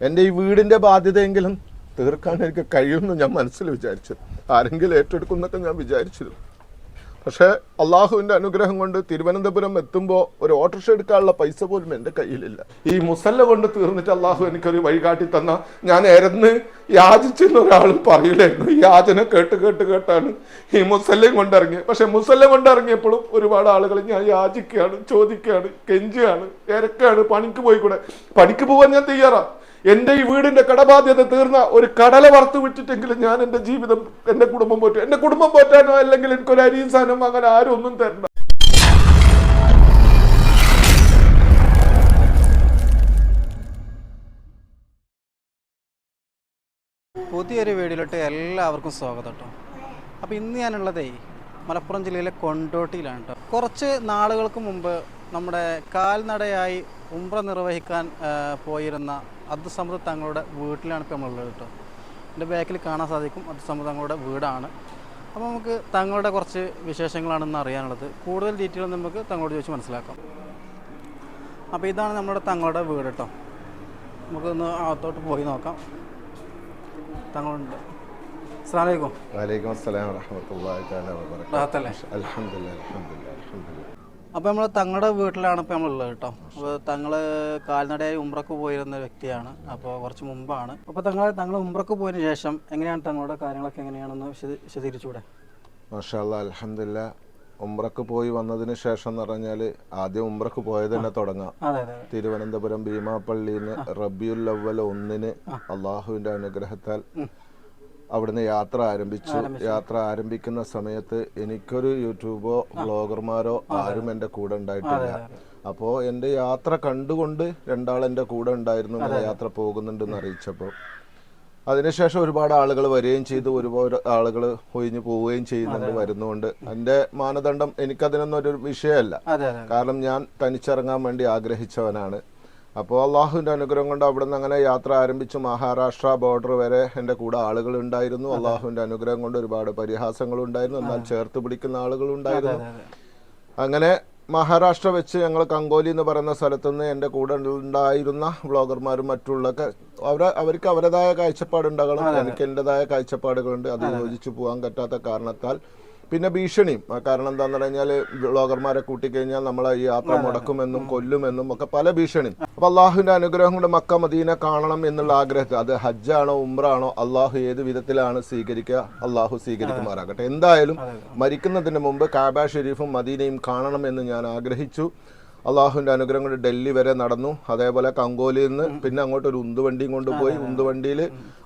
എന്റെ ഈ വീടിന്റെ ബാധ്യതയെങ്കിലും തീർക്കാൻ എനിക്ക് കഴിയുമെന്ന് ഞാൻ മനസ്സിൽ വിചാരിച്ചു. ആരെങ്കിലും ഏറ്റെടുക്കുന്നൊക്കെ ഞാൻ വിചാരിച്ചിരുന്നു. പക്ഷേ അള്ളാഹുവിന്റെ അനുഗ്രഹം കൊണ്ട് തിരുവനന്തപുരം എത്തുമ്പോൾ ഒരു ഓട്ടോറിക്ഷ എടുക്കാനുള്ള പൈസ പോലും എന്റെ കയ്യിലില്ല. ഈ മുസല്ല കൊണ്ട് തീർന്നിട്ട് അള്ളാഹു എനിക്കൊരു വഴികാട്ടി തന്ന ഞാൻ എരന്ന് യാചിച്ചെന്ന് ഒരാൾ പറയില്ലായിരുന്നു. ഈ യാചന കേട്ട് കേട്ട് കേട്ടാണ് ഈ മുസല്ലയും കൊണ്ടിറങ്ങിയത്. പക്ഷേ മുസല്ല കൊണ്ടിറങ്ങിയപ്പോഴും ഒരുപാട് ആളുകൾ ഞാൻ യാചിക്കുകയാണ് ചോദിക്കുകയാണ് കെഞ്ചുകയാണ് ഇരക്കാണ് പണിക്ക് പോയിക്കൂടെ? പണിക്ക് പോകാൻ ഞാൻ തയ്യാറാ. എന്റെ ഈ വീടിന്റെ കടബാധ്യത തീർന്ന ഒരു കടല വറുത്ത് വിട്ടിട്ടെങ്കിലും ഞാൻ എന്റെ ജീവിതം എന്റെ കുടുംബം പോറ്റും. എന്റെ കുടുംബം പോറ്റാനോ അല്ലെങ്കിൽ എനിക്കൊരു അരിയും സാധനം വാങ്ങാൻ ആരും ഒന്നും തരണ്ട. പുതിയൊരു വീഡിയോയിലോട്ട് എല്ലാവർക്കും സ്വാഗതം കേട്ടോ അപ്പോൾ ഇന്ന് ഞാനുള്ളതേ മലപ്പുറം ജില്ലയിലെ കൊണ്ടോട്ടിയിലാണ് കേട്ടോ കുറച്ച് നാളുകൾക്ക് മുമ്പ് നമ്മുടെ കാൽനടയായി ഉംറ നിർവഹിക്കാൻ പോയിരുന്ന അബ്ദുസമദ് തങ്ങളുടെ വീട്ടിലാണ് ഇപ്പോൾ നമ്മളുള്ളത് കേട്ടോ. എന്റെ ബാക്കിൽ കാണാൻ സാധിക്കും അബ്ദുസമദ് തങ്ങളുടെ വീടാണ്. അപ്പോൾ നമുക്ക് തങ്ങളുടെ കുറച്ച് വിശേഷങ്ങളാണെന്ന് അറിയാനുള്ളത്. കൂടുതൽ ഡീറ്റെയിൽ നമുക്ക് തങ്ങളോട് ചോദിച്ച് മനസ്സിലാക്കാം. അപ്പോൾ ഇതാണ് നമ്മുടെ തങ്ങളുടെ വീട് കേട്ടോ. നമുക്കൊന്ന് അകത്തോട്ട് പോയി നോക്കാം. തങ്ങളുണ്ട്. അസ്സാം വലൈക്കും വലൈക്കും അസ്സലാം റാഹത്തല്ലേ? അൽഹംദുലില്ലാഹ് അൽഹംദുലില്ലാഹ് അൽഹംദുലില്ലാഹ്. അപ്പോൾ നമ്മൾ തങ്ങളുടെ വീട്ടിലാണ് ഇപ്പോൾ നമ്മളുള്ളത് കേട്ടോ. അപ്പോൾ തങ്ങൾ കാൽനടയായി ഉംറക്ക് പോയിരുന്ന വ്യക്തിയാണ്. അപ്പോൾ കുറച്ച് മുമ്പാണ്. അപ്പോൾ തങ്ങൾ തങ്ങൾ ഉംറക്ക് പോയതിന് ശേഷം എങ്ങനെയാണ് തങ്ങളുടെ കാര്യങ്ങളൊക്കെ എങ്ങനെയാണെന്ന് വിശദ വിശദീകരിച്ചൂടെ? മാഷാ അലഹമില്ല ഉംറക്ക് പോയി വന്നതിന് ശേഷം എന്ന് പറഞ്ഞാൽ ആദ്യം ഉംറക്ക് പോയത് തന്നെ തുടങ്ങാം. തിരുവനന്തപുരം ഭീമാപ്പള്ളിയിൽ റബിയുൽ അവൽ ഒന്നിന് അള്ളാഹുവിന്റെ അനുഗ്രഹത്താൽ അവിടുന്ന് യാത്ര ആരംഭിച്ചു. യാത്ര ആരംഭിക്കുന്ന സമയത്ത് എനിക്കൊരു യൂട്യൂബോ ബ്ലോഗർമാരോ ആരും എന്റെ കൂടെ ഉണ്ടായിട്ടില്ല. അപ്പോൾ എന്റെ യാത്ര കണ്ടുകൊണ്ട് രണ്ടാൾ എന്റെ കൂടെ ഉണ്ടായിരുന്നു ഇങ്ങനെ യാത്ര പോകുന്നുണ്ടെന്ന് അറിയിച്ചപ്പോൾ. അതിനുശേഷം ഒരുപാട് ആളുകൾ വരികയും ചെയ്തു. ഒരുപാട് ആളുകൾ ഒഴിഞ്ഞു പോവുകയും ചെയ്യുന്നുണ്ട് വരുന്നുണ്ട് എന്റെ മാനദണ്ഡം എനിക്കതിനൊന്നും ഒരു വിഷയമല്ല. കാരണം ഞാൻ തനിച്ചിറങ്ങാൻ വേണ്ടി ആഗ്രഹിച്ചവനാണ്. അപ്പോൾ അള്ളാഹുവിന്റെ അനുഗ്രഹം കൊണ്ട് അവിടെ നിന്ന് അങ്ങനെ യാത്ര ആരംഭിച്ചു. മഹാരാഷ്ട്ര ബോർഡർ വരെ എന്റെ കൂടെ ആളുകൾ ഉണ്ടായിരുന്നു. അള്ളാഹുവിന്റെ അനുഗ്രഹം കൊണ്ട് ഒരുപാട് പരിഹാസങ്ങൾ ഉണ്ടായിരുന്നു. എന്നാൽ ചേർത്ത് പിടിക്കുന്ന അതെ അങ്ങനെ മഹാരാഷ്ട്ര വെച്ച് ഞങ്ങൾ കങ്കോലി എന്ന് പറയുന്ന സ്ഥലത്ത് നിന്ന് എന്റെ കൂടെ ഉണ്ടായിരുന്ന വ്ളോഗർമാരും മറ്റുള്ളൊക്കെ അവർ അവർക്ക് അവരുടേതായ കാഴ്ചപ്പാടുണ്ടാകണം. എനിക്ക് എന്റെതായ കാഴ്ചപ്പാടുകളുണ്ട്. അത്. യോജിച്ചു പോകാൻ പറ്റാത്ത കാരണത്താൽ പിന്നെ ഭീഷണിയും. കാരണം കാരണം എന്താന്ന് പറഞ്ഞാൽ ബ്ലോഗർമാരെ കൂട്ടിക്കഴിഞ്ഞാൽ നമ്മളെ ഈ യാത്ര മുടക്കുമെന്നും കൊല്ലുമെന്നും ഒക്കെ പല ഭീഷണിയും. അപ്പൊ അള്ളാഹുവിന്റെ അനുഗ്രഹം കൊണ്ട് മക്ക മദീന കാണണം എന്നുള്ള ആഗ്രഹത്തിൽ അത് ഹജ്ജാണോ ഉംറാണോ അള്ളാഹു ഏത് വിധത്തിലാണ് സ്വീകരിക്കുക അള്ളാഹു സ്വീകരിക്കുമാറാകട്ടെ. എന്തായാലും മരിക്കുന്നതിന് മുമ്പ് കാബ ഷെരീഫും മദീനയും കാണണം എന്ന് ഞാൻ ആഗ്രഹിച്ചു. അള്ളാഹുവിന്റെ അനുഗ്രഹം കൊണ്ട് ഡൽഹി വരെ നടന്നു. അതേപോലെ കങ്കോലിയിൽ നിന്ന് പിന്നെ അങ്ങോട്ട് ഒരു ഉന്തുവണ്ടിയും കൊണ്ടുപോയി. ഉന്തുവണ്ടിയിൽ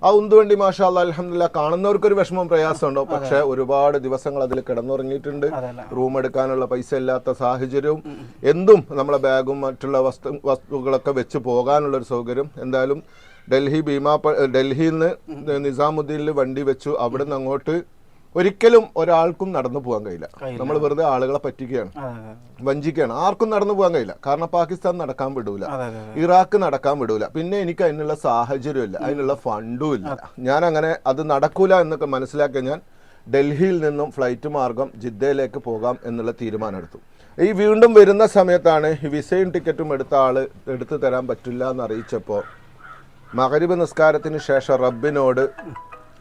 ആ ഉന്തുവണ്ടി മാഷാ അല്ലാ അലഹമില്ല കാണുന്നവർക്കൊരു വിഷമം പ്രയാസമുണ്ടോ. പക്ഷെ ഒരുപാട് ദിവസങ്ങൾ അതിൽ കിടന്നുറങ്ങിയിട്ടുണ്ട്. റൂം എടുക്കാനുള്ള പൈസ ഇല്ലാത്ത സാഹചര്യവും എന്തും നമ്മളെ ബാഗും മറ്റുള്ള വസ്തു വസ്തുക്കളൊക്കെ വെച്ച് പോകാനുള്ളൊരു സൗകര്യം. എന്തായാലും ഡൽഹി ഭീമാ ഡൽഹിയിൽ നിന്ന് നിസാമുദ്ദീനിൽ വണ്ടി വെച്ചു. അവിടെ നിന്ന് അങ്ങോട്ട് ഒരിക്കലും ഒരാൾക്കും നടന്നു പോകാൻ കഴിയില്ല. നമ്മൾ വെറുതെ ആളുകളെ പറ്റിക്കുകയാണ്. വഞ്ചിക്കുകയാണ്. ആർക്കും നടന്നു പോകാൻ കഴിയില്ല. കാരണം പാകിസ്ഥാൻ നടക്കാൻ വിടൂല. ഇറാഖ് നടക്കാൻ വിടൂല. പിന്നെ എനിക്ക് അതിനുള്ള സാഹചര്യമില്ല. അതിനുള്ള ഫണ്ടും ഇല്ല ഞാൻ അങ്ങനെ അത് നടക്കൂല എന്നൊക്കെ മനസ്സിലാക്കിയ ഞാൻ ഡൽഹിയിൽ നിന്നും ഫ്ലൈറ്റ് മാർഗം ജിദ്ദയിലേക്ക് പോകാം എന്നുള്ള തീരുമാനമെടുത്തു. ഈ വീണ്ടും വരുന്ന സമയത്താണ് വിസയും ടിക്കറ്റും എടുത്ത ആൾ എടുത്തു തരാൻ പറ്റില്ല എന്ന് അറിയിച്ചപ്പോൾ മകരിബ് നിസ്കാരത്തിന് ശേഷം റബ്ബിനോട്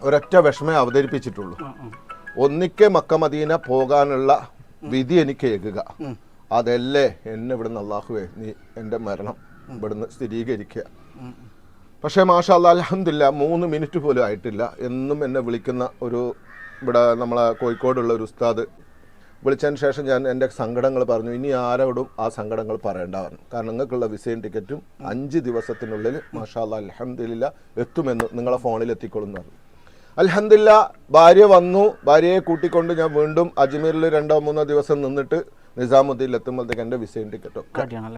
ഒരൊറ്റ വിഷമേ അവതരിപ്പിച്ചിട്ടുള്ളൂ. ഒന്നിക്കെ മക്ക മദീന പോകാനുള്ള വിധി എനിക്ക് ഏകുക. അതല്ലേ എന്നെ ഇവിടുന്ന് അള്ളാഹുവേ നീ എന്റെ മരണം ഇവിടുന്ന് സ്ഥിരീകരിക്കുക. പക്ഷേ മാഷാ അല്ലാ അലഹമില്ല മൂന്ന് മിനിറ്റ് പോലും ആയിട്ടില്ല. എന്നും എന്നെ വിളിക്കുന്ന ഒരു ഇവിടെ നമ്മളെ കോഴിക്കോടുള്ള ഒരു ഉസ്താദ് വിളിച്ചതിന് ശേഷം ഞാൻ എന്റെ സങ്കടങ്ങൾ പറഞ്ഞു. ഇനി ആരോടും ആ സങ്കടങ്ങൾ പറയേണ്ട പറഞ്ഞു. കാരണം നിങ്ങൾക്കുള്ള വിസയും ടിക്കറ്റും അഞ്ച് ദിവസത്തിനുള്ളിൽ മാഷാ അല്ലാ അലഹമില്ല എത്തുമെന്ന് നിങ്ങളെ ഫോണിൽ എത്തിക്കൊള്ളുന്നു പറഞ്ഞു. അൽഹംദില്ല ഭാര്യ വന്നു. ഭാര്യയെ കൂട്ടിക്കൊണ്ട് ഞാൻ വീണ്ടും അജ്മീറിൽ രണ്ടോ മൂന്നോ ദിവസം നിന്നിട്ട് നിസാമുദ്ദീനിൽ എത്തുമ്പോഴത്തേക്ക് എന്റെ വിസയും ടിക്കറ്റും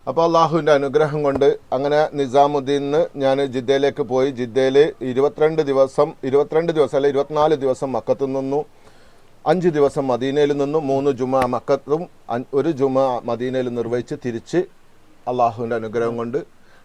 അപ്പോൾ അള്ളാഹുവിന്റെ അനുഗ്രഹം കൊണ്ട് അങ്ങനെ നിസാമുദ്ദീനിന്ന് ഞാൻ ജിദ്ദയിലേക്ക് പോയി. ജിദ്ദയിൽ ഇരുപത്തിരണ്ട് ദിവസം ഇരുപത്തിരണ്ട് ദിവസം അല്ലെ ഇരുപത്തിനാല് ദിവസം മക്കത്ത് നിന്നു. അഞ്ച് ദിവസം മദീനയിൽ നിന്നു. മൂന്ന് ജുമ മക്കത്തും ഒരു ജുമ മദീനയിൽ നിർവഹിച്ച് തിരിച്ച് അള്ളാഹുവിന്റെ അനുഗ്രഹം കൊണ്ട്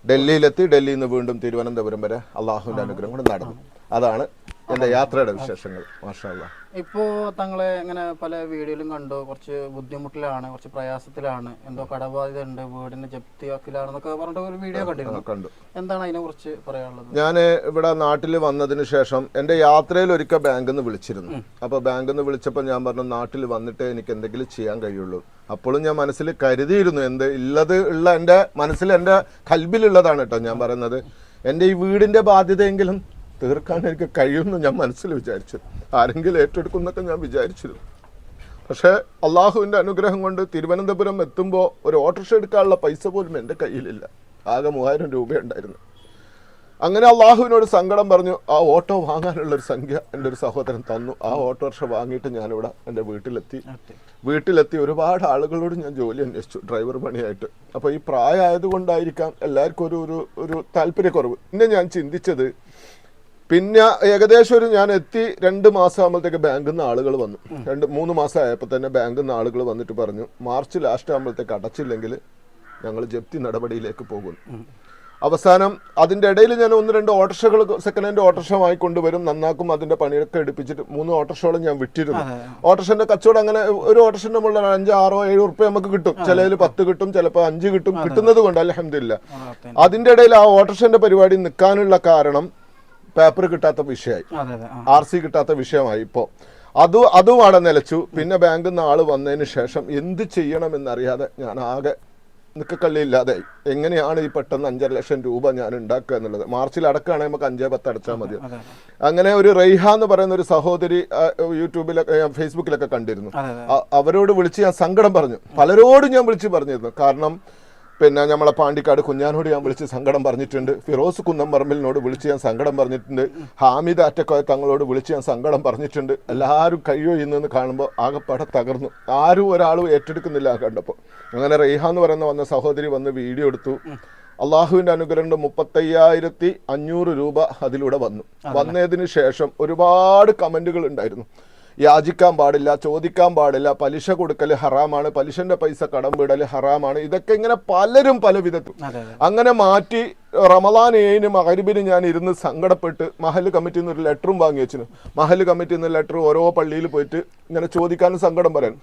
ഡൽഹിയിലെത്തി. ഡൽഹിയിൽ നിന്ന് വീണ്ടും തിരുവനന്തപുരം വരെ അള്ളാഹുവിന്റെ അനുഗ്രഹം കൊണ്ട് നടന്നു. അതാണ് എന്റെ യാത്രയുടെ വിശേഷങ്ങൾ? മാഷാല്ല ഇപ്പോൾ തങ്ങളെ ഇങ്ങനെ പല വീഡിയോയിലും കണ്ടു. കുറച്ച് ബുദ്ധിമുട്ടിലാണ് കുറച്ച് പ്രയാസത്തിലാണ്. എന്തോ കടബാധ്യത ഉണ്ട് വീടിന് ജപ്തിയാക്കലാണെന്നൊക്കെ പറഞ്ഞിട്ട് ഒരു വീഡിയോ കണ്ടിരുന്നു. കണ്ടു. എന്താണ് അതിനെ കുറിച്ച് പറയാനുള്ളത്? ഞാൻ ഇവിടെ നാട്ടിൽ വന്നതിന് ശേഷം എന്റെ യാത്രയിൽ ഒരിക്കൽ ബാങ്കിൽ നിന്ന് വിളിച്ചിരുന്നു. അപ്പോൾ ബാങ്കിൽ നിന്ന് വിളിച്ചപ്പോൾ ഞാൻ പറഞ്ഞു നാട്ടിൽ വന്നിട്ട് എനിക്ക് എന്തെങ്കിലും ചെയ്യാൻ കഴിയുള്ളൂ. അപ്പോഴും ഞാൻ മനസ്സിൽ കരുതിയിരുന്നു എന്ത് ഉള്ളത് ഉള്ള എന്റെ മനസ്സിൽ എന്റെ കൽബിലുള്ളതാണ് കേട്ടോ ഞാൻ പറയുന്നത്. എന്റെ ഈ വീടിന്റെ ബാധ്യതയെങ്കിലും തീർക്കാൻ എനിക്ക് കഴിയുമെന്ന് ഞാൻ മനസ്സിൽ വിചാരിച്ചു. ആരെങ്കിലും ഏറ്റെടുക്കുന്നൊക്കെ ഞാൻ വിചാരിച്ചിരുന്നു. പക്ഷേ അള്ളാഹുവിന്റെ അനുഗ്രഹം കൊണ്ട് തിരുവനന്തപുരം എത്തുമ്പോൾ ഒരു ഓട്ടോറിക്ഷ എടുക്കാനുള്ള പൈസ പോലും എന്റെ കയ്യിലില്ല. ആകെ മൂവായിരം രൂപയുണ്ടായിരുന്നു അങ്ങനെ അള്ളാഹുവിനോട് സങ്കടം പറഞ്ഞു ആ ഓട്ടോ വാങ്ങാനുള്ള ഒരു സംഖ്യ എന്റെ ഒരു സഹോദരൻ തന്നു. ആ ഓട്ടോറിക്ഷ വാങ്ങിയിട്ട് ഞാനിവിടെ എന്റെ വീട്ടിലെത്തി. വീട്ടിലെത്തി ഒരുപാട് ആളുകളോട് ഞാൻ ജോലി അന്വേഷിച്ചു ഡ്രൈവർ പണിയായിട്ട്. അപ്പോൾ ഈ പ്രായമായതുകൊണ്ടായിരിക്കാം എല്ലാവർക്കും ഒരു ഒരു ഒരു താല്പര്യക്കുറവ്. പിന്നെ ഞാൻ ചിന്തിച്ചത് പിന്നെ ഏകദേശം ഒരു ഞാൻ എത്തി രണ്ട് മാസം ആകുമ്പോഴത്തേക്ക് ബാങ്കിൽ നിന്ന് ആളുകൾ വന്നു. രണ്ട് മൂന്ന് മാസം ആയപ്പോൾ തന്നെ ബാങ്കിൽ നിന്ന് ആളുകൾ വന്നിട്ട് പറഞ്ഞു മാർച്ച് ലാസ്റ്റ് ആകുമ്പോഴത്തേക്ക് അടച്ചില്ലെങ്കിൽ ഞങ്ങൾ ജപ്തി നടപടിയിലേക്ക് പോകുന്നു. അവസാനം അതിന്റെ ഇടയിൽ ഞാൻ ഒന്ന് രണ്ട് ഓട്ടോഷകൾ സെക്കൻഡ് ഹാൻഡ് ഓട്ടോറിക്ഷ വാങ്ങിക്കൊണ്ടുവരും നന്നാക്കും അതിന്റെ പണിയൊക്കെ എടുപ്പിച്ചിട്ട് മൂന്ന് ഓട്ടോറിക്ഷകളും ഞാൻ വിട്ടിരുന്നു. ഓട്ടോഷന്റെ കച്ചവടം അങ്ങനെ ഒരു ഓട്ടോറിക്ഷന്റെ മുകളിൽ അഞ്ച് ആറോ ഏഴ് ഉറുപ്പ്യ നമുക്ക് കിട്ടും. ചിലതിൽ പത്ത് കിട്ടും ചിലപ്പോൾ അഞ്ച് കിട്ടും. കിട്ടുന്നത് കൊണ്ട് അലഹമില്ല അതിന്റെ ഇടയിൽ ആ ഓട്ടോഷന്റെ പരിപാടി നിൽക്കാനുള്ള കാരണം പേപ്പർ കിട്ടാത്ത വിഷയമായി. ആർ സി കിട്ടാത്ത വിഷയമായി ഇപ്പോൾ അത് അതും അവിടെ നിലച്ചു. പിന്നെ ബാങ്കിൽ നിന്ന് ആൾ വന്നതിന് ശേഷം എന്ത് ചെയ്യണമെന്നറിയാതെ ഞാൻ ആകെ നിക്കക്കള്ളിയില്ലാതെ എങ്ങനെയാണ് ഈ പെട്ടെന്ന് അഞ്ചര ലക്ഷം രൂപ ഞാൻ ഉണ്ടാക്കുക എന്നുള്ളത്? മാർച്ചിൽ അടക്കുകയാണെങ്കിൽ നമുക്ക് അഞ്ചേ പത്ത് അടച്ചാൽ മതി അങ്ങനെ ഒരു റെയ്ഹ എന്ന് പറയുന്ന ഒരു സഹോദരി യൂട്യൂബിലൊക്കെ ഞാൻ ഫേസ്ബുക്കിലൊക്കെ കണ്ടിരുന്നു. അവരോട് വിളിച്ച് ഞാൻ സങ്കടം പറഞ്ഞു. പലരോടും ഞാൻ വിളിച്ച് പറഞ്ഞിരുന്നു. കാരണം പിന്നെ നമ്മളെ പാണ്ടിക്കാട് കുഞ്ഞാനോട് ഞാൻ വിളിച്ച് സങ്കടം പറഞ്ഞിട്ടുണ്ട്. ഫിറോസ് കുന്നംപറമ്പിലിനോട് വിളിച്ച് ഞാൻ സങ്കടം പറഞ്ഞിട്ടുണ്ട്. ഹാമിദ് അറ്റക്കോയ തങ്ങളോട് വിളിച്ച് ഞാൻ സങ്കടം പറഞ്ഞിട്ടുണ്ട്. എല്ലാവരും കഴിയോ ഇന്നെന്ന് കാണുമ്പോൾ ആകെപ്പാടെ തകർന്നു. ആരും ഒരാളും ഏറ്റെടുക്കുന്നില്ല കണ്ടപ്പോൾ അങ്ങനെ റെയ്ഹ എന്ന് പറയുന്ന വന്ന സഹോദരി വന്ന് വീഡിയോ എടുത്തു. അള്ളാഹുവിന്റെ അനുഗ്രഹം കൊണ്ട് മുപ്പത്തയ്യായിരത്തി അഞ്ഞൂറ് രൂപ അതിലൂടെ വന്നു. വന്നതിന് ശേഷം ഒരുപാട് കമന്റുകൾ ഉണ്ടായിരുന്നു. യാചിക്കാൻ പാടില്ല ചോദിക്കാൻ പാടില്ല. പലിശ കൊടുക്കൽ ഹറാമാണ്. പലിശന്റെ പൈസ കടം വിടൽ ഹറാമാണ്. ഇതൊക്കെ ഇങ്ങനെ പലരും പല വിധത്തിൽ അങ്ങനെ മാറ്റി റമദാൻ ഏഴിന് മകരിബിന് ഞാൻ ഇരുന്ന് സങ്കടപ്പെട്ട് മഹൽ കമ്മിറ്റിയിൽ നിന്ന് ഒരു ലെറ്ററും വാങ്ങി വെച്ചിരുന്നു മഹൽ കമ്മിറ്റിയിൽ നിന്ന് ലെറ്റർ ഓരോ പള്ളിയിൽ പോയിട്ട് ഇങ്ങനെ ചോദിക്കാനും സങ്കടം പറയാൻ.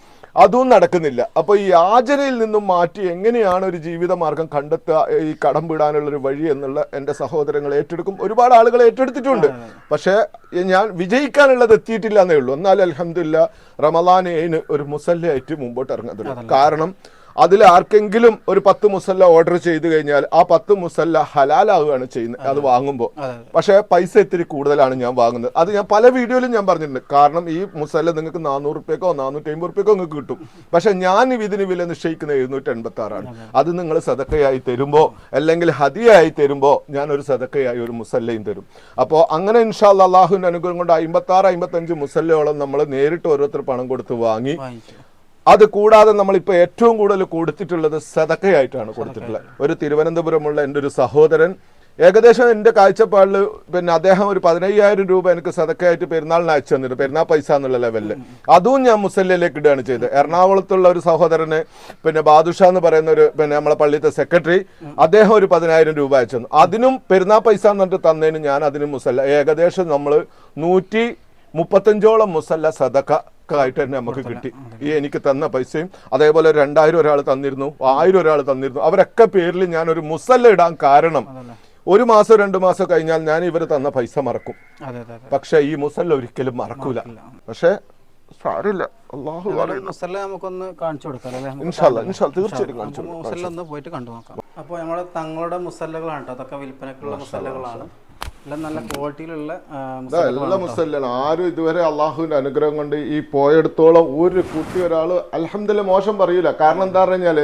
അതും നടക്കുന്നില്ല. അപ്പോൾ ഈ യാചനയിൽ നിന്നും മാറ്റി എങ്ങനെയാണ് ഒരു ജീവിതമാർഗം കണ്ടെത്തുക? ഈ കടം വിടാനുള്ള ഒരു വഴി എന്നുള്ള എന്റെ സഹോദരങ്ങൾ ഏറ്റെടുക്കും. ഒരുപാട് ആളുകൾ ഏറ്റെടുത്തിട്ടുണ്ട്. പക്ഷേ ഞാൻ വിജയിക്കാനുള്ളത് എത്തിയിട്ടില്ല എന്നേ ഉള്ളൂ. എന്നാൽ അലഹമില്ല റമദാൻ ഏഴിന് ഒരു മുസല്ലയായിട്ട് മുമ്പോട്ട് ഇറങ്ങുന്നുണ്ട് കാരണം അതിൽ ആർക്കെങ്കിലും ഒരു പത്ത് മുസല്ല ഓർഡർ ചെയ്ത് കഴിഞ്ഞാൽ ആ പത്ത് മുസല്ല ഹലാലാവുകയാണ് ചെയ്യുന്നത് അത് വാങ്ങുമ്പോൾ. പക്ഷേ പൈസ ഇത്തിരി കൂടുതലാണ് ഞാൻ വാങ്ങുന്നത്. അത് ഞാൻ പല വീഡിയോയിലും ഞാൻ പറഞ്ഞിട്ടുണ്ട്. കാരണം ഈ മുസല്ല നിങ്ങൾക്ക് നാനൂറ് റുപ്യക്കോ നാനൂറ്റി അമ്പത് റുപ്യക്കോ നിങ്ങൾക്ക് കിട്ടും. പക്ഷെ ഞാൻ ഇതിന് വില നിശ്ചയിക്കുന്നത് എഴുന്നൂറ്റി എൺപത്തി ആറാണ് അത് നിങ്ങൾ സദക്കയായി തരുമ്പോൾ അല്ലെങ്കിൽ ഹതിയായി തരുമ്പോൾ ഞാൻ ഒരു സദക്കയായി ഒരു മുസല്ലയും തരും. അപ്പോൾ അങ്ങനെ ഇൻഷാല്ല അള്ളാഹുവിന്റെ അനുഗ്രഹം കൊണ്ട് അമ്പത്തി ആറ് അമ്പത്തഞ്ച് മുസല്ലയോളം നമ്മൾ നേരിട്ട് ഓരോരുത്തർ പണം കൊടുത്ത് വാങ്ങി അത് കൂടാതെ നമ്മളിപ്പോൾ ഏറ്റവും കൂടുതൽ കൊടുത്തിട്ടുള്ളത് സതക്കയായിട്ടാണ് കൊടുത്തിട്ടുള്ളത്. ഒരു തിരുവനന്തപുരമുള്ള എന്റെ ഒരു സഹോദരൻ ഏകദേശം എന്റെ കാഴ്ചപ്പാടിൽ പിന്നെ അദ്ദേഹം ഒരു പതിനയ്യായിരം രൂപ എനിക്ക് സതക്കയായിട്ട് പെരുന്നാളിന് അയച്ചു തന്നിട്ട് പെരുന്നാൾ പൈസ എന്നുള്ള ലെവലിൽ അതും ഞാൻ മുസല്ലയിലേക്ക് ഇടുകയാണ് ചെയ്തത്. എറണാകുളത്തുള്ള ഒരു സഹോദരന് പിന്നെ ബാദുഷ എന്ന് പറയുന്ന ഒരു പിന്നെ നമ്മളെ പള്ളിയത്തെ സെക്രട്ടറി അദ്ദേഹം ഒരു പതിനായിരം രൂപ അയച്ചു തന്നു. അതിനും പെരുന്നാൾ പൈസ എന്നിട്ട് തന്നതിന് ഞാൻ അതിനും മുസല്ല ഏകദേശം നമ്മൾ നൂറ്റി മുപ്പത്തഞ്ചോളം മുസല്ല സദക്ക ആയിട്ട് തന്നെ നമുക്ക് കിട്ടി. ഈ എനിക്ക് തന്ന പൈസയും അതേപോലെ രണ്ടായിരം ഒരാൾ തന്നിരുന്നു. ആയിരം ഒരാൾ തന്നിരുന്നു. അവരൊക്കെ പേരിൽ ഞാൻ ഒരു മുസല്ല ഇടാൻ കാരണം ഒരു മാസം രണ്ടു മാസം കഴിഞ്ഞാൽ ഞാൻ ഇവർ തന്ന പൈസ മറക്കും. പക്ഷെ ഈ മുസല്ല ഒരിക്കലും മറക്കൂല. പക്ഷെ സാരില്ല അള്ളാഹു മുസല്ല നമുക്കൊന്ന് കാണിച്ചു കൊടുക്കാം കാണിച്ചു മുസല്ല ഒന്ന് പോയിട്ട് കണ്ടു നോക്കാം അപ്പോൾ നമ്മുടെ തങ്ങളുടെ മുസല്ലകളാണ് കേട്ടോ. അതൊക്കെ വിൽപ്പനക്കുള്ള മുസല്ലകളാണ്. നല്ല ക്വാളിറ്റിയിലുള്ള എല്ലാ മുസല്ലാണ് ആരും ഇതുവരെ അള്ളാഹുവിന്റെ അനുഗ്രഹം കൊണ്ട് ഈ പോയെടുത്തോളം ഒരു കുട്ടി ഒരാൾ അലഹമില്ല മോശം പറയൂല. കാരണം എന്താ പറഞ്ഞാൽ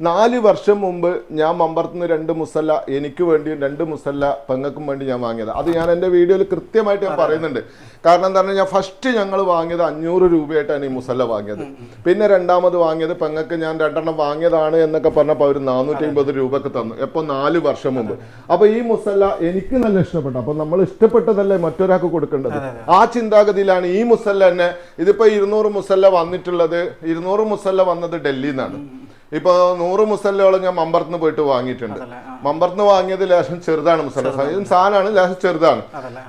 നാല് വർഷം മുമ്പ് ഞാൻ മമ്പറത്തുനിന്ന് രണ്ട് മുസല്ല എനിക്ക് വേണ്ടിയും രണ്ട് മുസല്ല പെങ്ങൾക്കും വേണ്ടി ഞാൻ വാങ്ങിയത്. അത് ഞാൻ എന്റെ വീഡിയോയിൽ കൃത്യമായിട്ട് ഞാൻ പറയുന്നുണ്ട്. കാരണം എന്താ പറഞ്ഞാൽ ഞാൻ ഫസ്റ്റ് ഞങ്ങൾ വാങ്ങിയത് അഞ്ഞൂറ് രൂപയായിട്ടാണ് ഈ മുസല്ല വാങ്ങിയത്. പിന്നെ രണ്ടാമത് വാങ്ങിയത് പെങ്ങൾക്ക് ഞാൻ രണ്ടെണ്ണം വാങ്ങിയതാണ് എന്നൊക്കെ പറഞ്ഞപ്പോൾ അവർ നാനൂറ്റി അമ്പത് രൂപക്ക് തന്നു. എപ്പോൾ നാല് വർഷം മുമ്പ്. അപ്പോൾ ഈ മുസല്ല എനിക്ക് നല്ല ഇഷ്ടപ്പെട്ടു. അപ്പോൾ നമ്മൾ ഇഷ്ടപ്പെട്ടതല്ലേ മറ്റൊരാൾക്ക് കൊടുക്കേണ്ടത്? ആ ചിന്താഗതിയിലാണ് ഈ മുസല്ല തന്നെ ഇതിപ്പോൾ ഇരുന്നൂറ് മുസല്ല വന്നിട്ടുള്ളത്. ഇരുന്നൂറ് മുസല്ല വന്നത് ഡൽഹിയിൽ നിന്നാണ് ഇപ്പൊ നൂറ് മുസല്ലോളം ഞാൻ മമ്പറത്തുനിന്ന് പോയിട്ട് വാങ്ങിയിട്ടുണ്ട്. മമ്പറത്ത് വാങ്ങിയത് ലേശം ചെറുതാണ് മുസല്ല. ഇതും സാധനമാണ് ലേശം ചെറുതാണ്.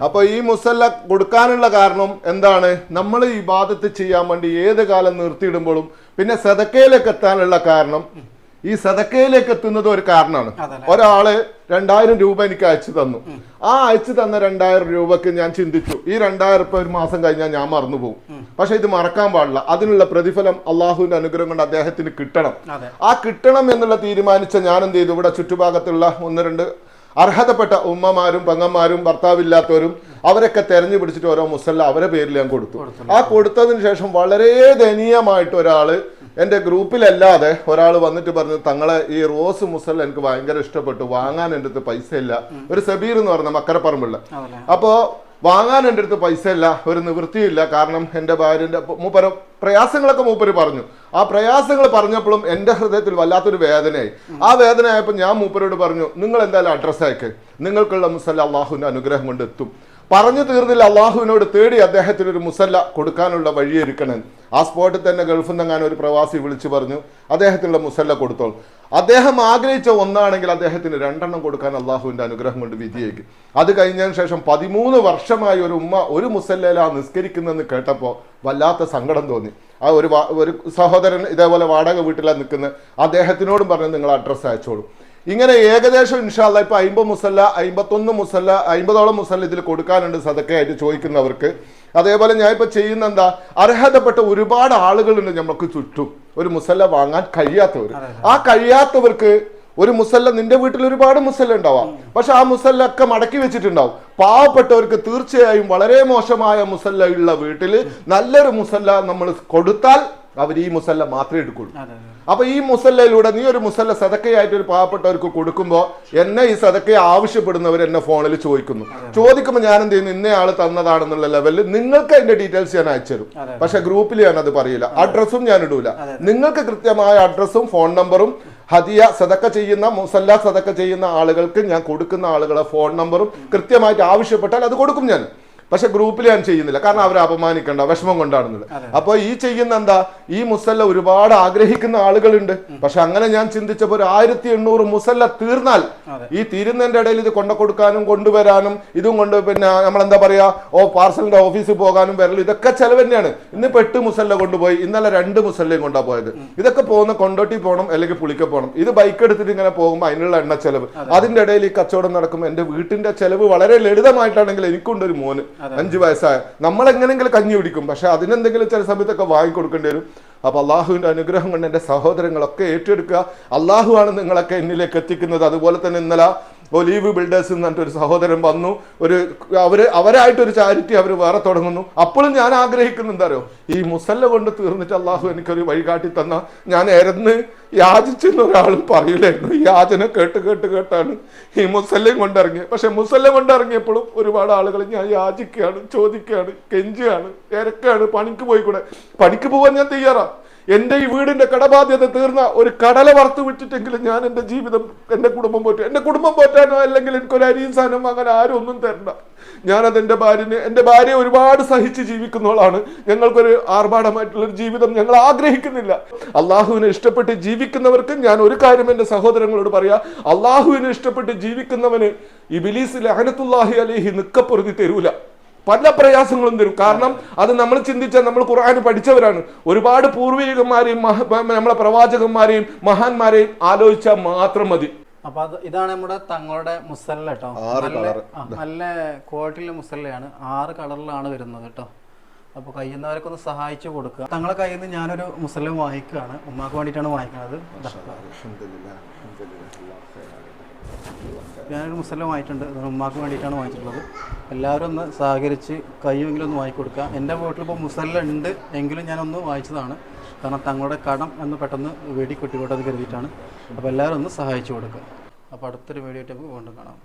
അപ്പോൾ അപ്പൊ ഈ മുസല്ല കൊടുക്കാനുള്ള കാരണം എന്താണ്? നമ്മൾ ഈ ബാധത്ത് ചെയ്യാൻ വേണ്ടി ഏത് കാലം നിർത്തിയിടുമ്പോഴും പിന്നെ സദക്കയിലേക്ക് എത്താനുള്ള കാരണം ഈ സദക്കയിലേക്ക് എത്തുന്നത് ഒരു കാരണമാണ്. ഒരാൾ രണ്ടായിരം രൂപ എനിക്ക് അയച്ചു തന്നു. ആ അയച്ചു തന്ന രണ്ടായിരം രൂപക്ക് ഞാൻ ചിന്തിച്ചു ഈ രണ്ടായിരം രൂപ ഒരു മാസം കഴിഞ്ഞാൽ ഞാൻ മറന്നു പോകും. പക്ഷെ ഇത് മറക്കാൻ പാടില്ല. അതിനുള്ള പ്രതിഫലം അള്ളാഹുവിന്റെ അനുഗ്രഹം കൊണ്ട് അദ്ദേഹത്തിന് കിട്ടണം. ആ കിട്ടണം എന്നുള്ള തീരുമാനിച്ച ഞാൻ എന്ത് ചെയ്തു? ഇവിടെ ചുറ്റുഭാഗത്തുള്ള ഒന്ന് രണ്ട് അർഹതപ്പെട്ട ഉമ്മമാരും പെങ്ങന്മാരും ഭർത്താവില്ലാത്തവരും അവരൊക്കെ തെരഞ്ഞു പിടിച്ചിട്ട് ഓരോ മുസല്ല അവരെ പേരിൽ ഞാൻ കൊടുത്തു. ആ കൊടുത്തതിന് ശേഷം വളരെ ദയനീയമായിട്ട് ഒരാൾ എന്റെ ഗ്രൂപ്പിലല്ലാതെ ഒരാൾ വന്നിട്ട് പറഞ്ഞു തങ്ങളെ ഈ റോസ് മുസല്ല എനിക്ക് ഭയങ്കര ഇഷ്ടപ്പെട്ടു വാങ്ങാൻ എന്റെ അടുത്ത് പൈസ ഇല്ല ഒരു സബീർ എന്ന് പറഞ്ഞ മക്കരപ്പറമ്പുള്ള അതല്ലേ അപ്പോ വാങ്ങാൻ എന്റെ അടുത്ത് പൈസ ഇല്ല ഒരു നിവൃത്തിയില്ല കാരണം എന്റെ ഭാര്യന്റെ മൂപ്പര പ്രയാസങ്ങളൊക്കെ മൂപ്പര് പറഞ്ഞു. ആ പ്രയാസങ്ങൾ പറഞ്ഞപ്പോഴും എന്റെ ഹൃദയത്തിൽ വല്ലാത്തൊരു വേദനയായി. ആ വേദന ആയപ്പോൾ ഞാൻ മൂപ്പരോട് പറഞ്ഞു നിങ്ങൾ എന്തായാലും അഡ്രസ്സ് അയക്ക്. നിങ്ങൾക്കുള്ള മുസല്ല അള്ളാഹുവിന്റെ അനുഗ്രഹം കൊണ്ട് എത്തും. പറഞ്ഞു തീർന്നില്ല അള്ളാഹുവിനോട് തേടി അദ്ദേഹത്തിന് ഒരു മുസല്ല കൊടുക്കാനുള്ള വഴിയൊരുക്കണം. ആ സ്പോട്ടിൽ തന്നെ ഗൾഫിൽ നിന്നെങ്ങാനും ഒരു പ്രവാസി വിളിച്ചു പറഞ്ഞു അദ്ദേഹത്തിനുള്ള മുസല്ല കൊടുത്തോളൂ. അദ്ദേഹം ആഗ്രഹിച്ച ഒന്നാണെങ്കിൽ അദ്ദേഹത്തിന് രണ്ടെണ്ണം കൊടുക്കാൻ അള്ളാഹുവിന്റെ അനുഗ്രഹം കൊണ്ട് വിധിയേക്കും അത് കഴിഞ്ഞതിന് ശേഷം പതിമൂന്ന് വർഷമായി ഒരു ഉമ്മ ഒരു മുസല്ലേല നിസ്കരിക്കുന്നെന്ന് കേട്ടപ്പോൾ വല്ലാത്ത സങ്കടം തോന്നി. ആ ഒരു ഒരു സഹോദരൻ ഇതേപോലെ വാടക വീട്ടിലാണ് നിൽക്കുന്നത് അദ്ദേഹത്തിനോടും പറഞ്ഞു നിങ്ങൾ അഡ്രസ്സ് അയച്ചോളൂ. ഇങ്ങനെ ഏകദേശം ഇൻഷാല്ല ഇപ്പൊ അമ്പത് മുസല്ല അമ്പത്തൊന്ന് മുസല്ല അമ്പതോളം മുസല്ല ഇതിൽ കൊടുക്കാനുണ്ട് സദക്കയായിട്ട് ചോദിക്കുന്നവർക്ക്. അതേപോലെ ഞാൻ ഇപ്പൊ ചെയ്യുന്ന എന്താ അർഹതപ്പെട്ട ഒരുപാട് ആളുകളുണ്ട് നമുക്ക് ചുറ്റും. ഒരു മുസല്ല വാങ്ങാൻ കഴിയാത്തവർ ആ കഴിയാത്തവർക്ക് ഒരു മുസല്ല നിന്റെ വീട്ടിൽ ഒരുപാട് മുസല്ല ഉണ്ടാവാം. പക്ഷെ ആ മുസല്ല ഒക്കെ മടക്കി വെച്ചിട്ടുണ്ടാവും. പാവപ്പെട്ടവർക്ക് തീർച്ചയായും വളരെ മോശമായ മുസല്ല ഉള്ള വീട്ടിൽ നല്ലൊരു മുസല്ല നമ്മൾ കൊടുത്താൽ അവർ ഈ മുസല്ല മാത്രമേ എടുക്കുള്ളൂ. അപ്പൊ ഈ മുസല്ലയിലൂടെ നീ ഒരു മുസല്ല സദക്കയായിട്ട് ഒരു പാവപ്പെട്ടവർക്ക് കൊടുക്കുമ്പോൾ എന്നെ ഈ സദക്കയെ ആവശ്യപ്പെടുന്നവർ എന്നെ ഫോണിൽ ചോദിക്കുന്നു. ചോദിക്കുമ്പോൾ ഞാൻ എന്ത് ചെയ്യുന്നു? ഇന്നയാൾ ആൾ തന്നതാണെന്നുള്ള ലെവലിൽ നിങ്ങൾക്ക് അതിന്റെ ഡീറ്റെയിൽസ് ഞാൻ അയച്ചുതരും അതെ. പക്ഷെ ഗ്രൂപ്പിൽ ഞാൻ അത് പറയില്ല അഡ്രസ്സും ഞാൻ ഇടൂല. നിങ്ങൾക്ക് കൃത്യമായ അഡ്രസ്സും ഫോൺ നമ്പറും ഹദിയ സദക്ക ചെയ്യുന്ന മുസല്ല സദക്ക ചെയ്യുന്ന ആളുകൾക്ക് ഞാൻ കൊടുക്കുന്ന ആളുകളെ ഫോൺ നമ്പറും കൃത്യമായിട്ട് ആവശ്യപ്പെട്ടാൽ അത് കൊടുക്കും ഞാൻ. പക്ഷെ ഗ്രൂപ്പിൽ ഞാൻ ചെയ്യുന്നില്ല. കാരണം അവരെ അപമാനിക്കണ്ട വിഷമം കൊണ്ടാടുന്നത്. അപ്പൊ ഈ ചെയ്യുന്ന എന്താ? ഈ മുസല്ല ഒരുപാട് ആഗ്രഹിക്കുന്ന ആളുകളുണ്ട്. പക്ഷെ അങ്ങനെ ഞാൻ ചിന്തിച്ചപ്പോൾ ഒരു ആയിരത്തി എണ്ണൂറ് മുസല്ല തീർന്നാൽ ഈ തീരുന്നതിന്റെ ഇടയിൽ ഇത് കൊണ്ട കൊടുക്കാനും കൊണ്ടുവരാനും ഇതും കൊണ്ട് പിന്നെ നമ്മൾ എന്താ പറയാ ഓ പാർസലിന്റെ ഓഫീസിൽ പോകാനും വരലും ഇതൊക്കെ ചെലവ് തന്നെയാണ്. ഇന്ന് പെട്ട് മുസല്ല കൊണ്ടുപോയി ഇന്നലെ രണ്ട് മുസല്ലയും കൊണ്ടാ പോയത്. ഇതൊക്കെ പോകുന്ന കൊണ്ടോട്ടി പോകണം അല്ലെങ്കിൽ പുളിക്ക പോകണം ഇത് ബൈക്ക് എടുത്തിട്ട് ഇങ്ങനെ പോകുമ്പോൾ അതിനുള്ള എണ്ണ ചെലവ്. അതിന്റെ ഇടയിൽ ഈ കച്ചവടം നടക്കുമ്പോൾ എന്റെ വീട്ടിന്റെ ചെലവ് വളരെ ലളിതമായിട്ടാണെങ്കിൽ എനിക്കുണ്ട് ഒരു മോന്. അഞ്ചു വയസ്സായ നമ്മൾ എങ്ങനെങ്കിലും കഞ്ഞി കുടിക്കും. പക്ഷെ അതിനെന്തെങ്കിലും ചില സമയത്തൊക്കെ വാങ്ങിക്കൊടുക്കേണ്ടി വരും. അപ്പൊ അള്ളാഹുവിന്റെ അനുഗ്രഹം കൊണ്ട് എന്റെ സഹോദരങ്ങളൊക്കെ ഏറ്റെടുക്കുക. അള്ളാഹുവാണ് നിങ്ങളൊക്കെ എന്നിലേക്ക് എത്തിക്കുന്നത്. അതുപോലെ തന്നെ ഇന്നലെ ഒലീവ് ബിൽഡേഴ്സ് എന്ന് പറഞ്ഞിട്ട് ഒരു സഹോദരൻ വന്നു. ഒരു അവർ അവരായിട്ടൊരു ചാരിറ്റി അവർ വേറെ തുടങ്ങുന്നു. അപ്പോഴും ഞാൻ ആഗ്രഹിക്കുന്നു എന്താ അറിയോ? ഈ മുസല്ല കൊണ്ട് തീർന്നിട്ട് അള്ളാഹു എനിക്കൊരു വഴികാട്ടി തന്ന ഞാൻ എരന്ന് യാചിച്ചെന്ന് ഒരാൾ പറയില്ലായിരുന്നു. ഈ യാചന കേട്ട് കേട്ട് കേട്ടാണ് ഈ മുസല്ലയും കൊണ്ടിറങ്ങിയത് പക്ഷെ മുസല്ല കൊണ്ടിറങ്ങിയപ്പോഴും ഒരുപാട് ആളുകൾ ഞാൻ യാചിക്കുകയാണ് ചോദിക്കുകയാണ് കെഞ്ചുകയാണ് ഇരക്കാണ് പണിക്ക് പോയിക്കൂടെ? പണിക്ക് പോകാൻ ഞാൻ തയ്യാറാ. എന്റെ ഈ വീടിന്റെ കടബാധ്യത തീർന്ന ഒരു കടല വറുത്ത് വിട്ടിട്ടെങ്കിലും ഞാൻ എന്റെ ജീവിതം എന്റെ കുടുംബം പോറ്റും എന്റെ കുടുംബം പോറ്റാനോ അല്ലെങ്കിൽ എനിക്കൊരു അരിയും സാധനം വാങ്ങാൻ ആരും ഒന്നും തരണ്ട. ഞാനത് എന്റെ ഭാര്യന് എന്റെ ഭാര്യ ഒരുപാട് സഹിച്ച് ജീവിക്കുന്നവളാണ്. ഞങ്ങൾക്കൊരു ആർഭാടമായിട്ടുള്ളൊരു ജീവിതം ഞങ്ങൾ ആഗ്രഹിക്കുന്നില്ല. അള്ളാഹുവിനെ ഇഷ്ടപ്പെട്ട് ജീവിക്കുന്നവർക്ക് ഞാൻ ഒരു കാര്യം എന്റെ സഹോദരങ്ങളോട് പറയാ. അള്ളാഹുവിനെ ഇഷ്ടപ്പെട്ട് ജീവിക്കുന്നവന് ഈ ബിലീസിലെ ലഹനത്തുല്ലാഹി അലേഹി നിക്കപ്പൊറുതി തരൂല. പല പ്രയാസങ്ങളും തരും കാരണം അത് നമ്മൾ ചിന്തിച്ചാൽ നമ്മൾ ഖുർആൻ പഠിച്ചവരാണ്. ഒരുപാട് പൂർവികന്മാരെയും നമ്മളെ പ്രവാചകന്മാരെയും മഹാന്മാരെയും ആലോചിച്ചാൽ മാത്രം മതി. അപ്പൊ അത് ഇതാണ് നമ്മുടെ തങ്ങളുടെ മുസല്ല കേട്ടോ ആറ് നല്ല നല്ല ക്വാളിറ്റിയിലെ മുസല്ലയാണ്. ആറ് കളറിലാണ് വരുന്നത് കേട്ടോ അപ്പോൾ കഴിയുന്നവരൊക്കെ ഒന്ന് സഹായിച്ചു കൊടുക്കുക. തങ്ങളെ കയ്യിൽ നിന്ന് ഞാനൊരു മുസല്ലം വാങ്ങിക്കുകയാണ്. ഉമ്മാക്ക് വേണ്ടിയിട്ടാണ് വാങ്ങിക്കുന്നത്. ഇതാ. ഞാനൊരു മുസ്ലിം വാങ്ങിയിട്ടുണ്ട്. അത് ഉമ്മാക്ക് വേണ്ടിയിട്ടാണ് വാങ്ങിച്ചിട്ടുള്ളത്. എല്ലാവരും ഒന്ന് സഹകരിച്ച് കൈയെങ്കിലും ഒന്ന് വാങ്ങിക്കൊടുക്കുക. എന്റെ വീട്ടിലിപ്പോൾ മുസല്ല ഉണ്ട് എങ്കിലും ഞാനൊന്ന് വായിച്ചതാണ് കാരണം തങ്ങളുടെ കടം എന്ന് പെട്ടെന്ന് വെടി കൊട്ടിക്കോട്ടെ എന്ന് കരുതിയിട്ടാണ്. അപ്പോൾ എല്ലാവരും ഒന്ന് സഹായിച്ചു കൊടുക്കുക. അപ്പോൾ അടുത്തൊരു വീഡിയോ ആയിട്ട് നമുക്ക് വീണ്ടും കാണാം.